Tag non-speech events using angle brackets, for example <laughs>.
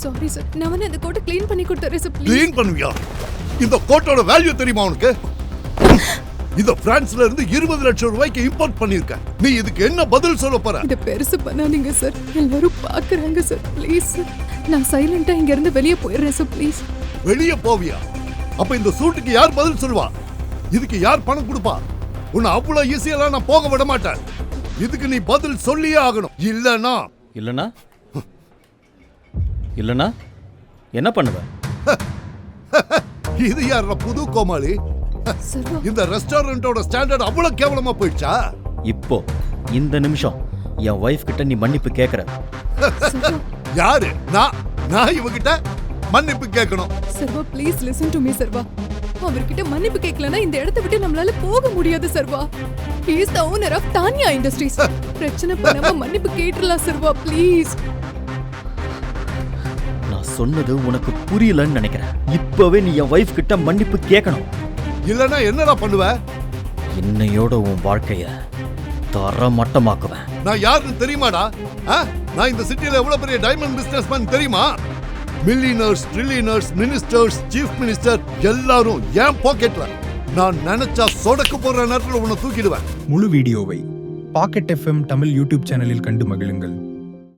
Sorry sir நான் வந்து அந்த கோட்டை க்ளீன் பண்ணி கொடுத்துறேன் சார் ப்ளீஸ் க்ளீன் பண்ணுவியா? இந்த கோட்டோட வேல்யூ தெரியுமா உனக்கு? இந்த பிரான்ஸ்ல இருந்து இருபது லட்சம் ரூபாய்க்கு இம்போர்ட் பண்ணிருக்க நீ இதுக்கு என்ன பதில் சொல்ல போற? இதை பெருசு பண்ணாதீங்க சார் எல்லாரும் பாக்குறாங்க சார் ப்ளீஸ் சார் நான் சைலண்டா இங்க இருந்து வெளியே போயிடுறேன் சார் ப்ளீஸ் வெளிய போவியா? அப்ப இந்த சூட்டுக்கு யார் பதில் சொல்லுவா? இதுக்கு யார் பணம் கொடுப்பா? உன்னை அவ்வளவு ஈஸியெல்லாம் நான் போக விட மாட்டேன். இதுக்கு நீ பதில் சொல்லியே ஆகணும். இல்லனா? இல்லைனா? இல்லைனா என்ன பண்ணுவ? <laughs> இது யார புது கோமாளி? இந்த ரெஸ்டாரண்டோட ஸ்டாண்டர்ட் அவ்வளவு கேவலமா போயிடுச்சா? இப்போ இந்த நிமிஷம் என் ஒய்ஃப் கிட்ட நீ மன்னிப்பு கேட்குற சர்வா. யாரு? நான் நான் இவகிட்ட மன்னிப்பு கேட்கணும் Sarva please listen to me Sarva. அவர்கிட்ட மன்னிப்பு கேட்கலனா இந்த இடத்தை விட்டு நம்மளால போக முடியாது Sarva. He is the owner of Tania industries பிரச்சனை பண்ணாம மன்னிப்பு கேட்டுறலாம் சர்வா ப்ளீஸ் சொன்னது உனக்கு புரியலன்னு நினைக்கிறேன். இப்பவே நீ என் ஒய்ஃப் கிட்ட மன்னிப்பு கேட்கணும் இல்லனா என்னடா பண்ணுவ? இன்னையோட உன் வாழ்க்கைய தர மட்டமாக்குவேன் நான் யாருன்னு தெரியுமாடா? ஆ? நான் இந்த சிட்டில எவ்வளவு பெரிய டைமண்ட் பிசினஸ்மேன் தெரியுமா? Millionaires trillionaires ministers chief minister எல்லாரும் என் பாக்கெட்ல நான் நினைச்சா சொடக்கு போடுற நேரத்துல உன்னை தூக்கிடுவேன். முழு வீடியோவை பாக்கெட் எஃப்எம் தமிழ் யூடியூப் சேனலில் கண்டு மகிழுங்கள்.